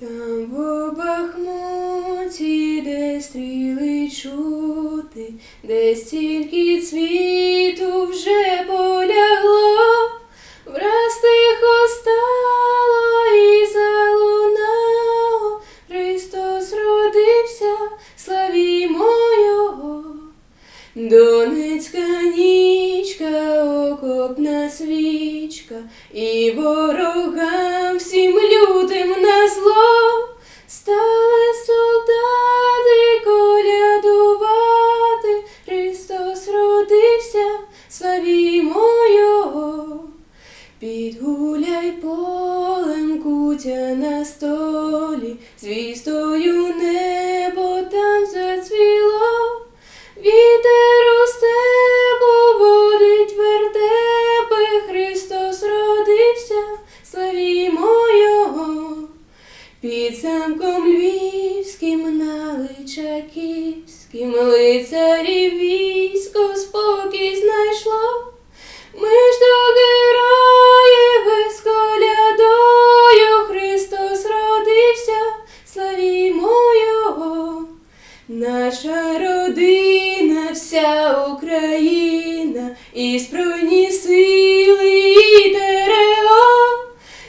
Там в Бахмуті, де стріли чути, де стільки цвіту вже полягло, враз тихо стало і залунало, Христос родився, славімо Його. Донецька нічка, окопна свічка, і ворогам всім лютим на Під гуляй полем кутя на столі, звістою небо там зацвіло. Вітер у степу водить вертепи, Христос родився, славімо Його. Під замком львівським на Личаківським лицарів славімо його, наша родина, вся Україна, і спроні сили і дерева,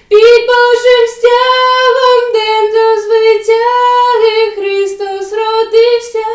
під Божим стягом, дем до звитяги Христос родився.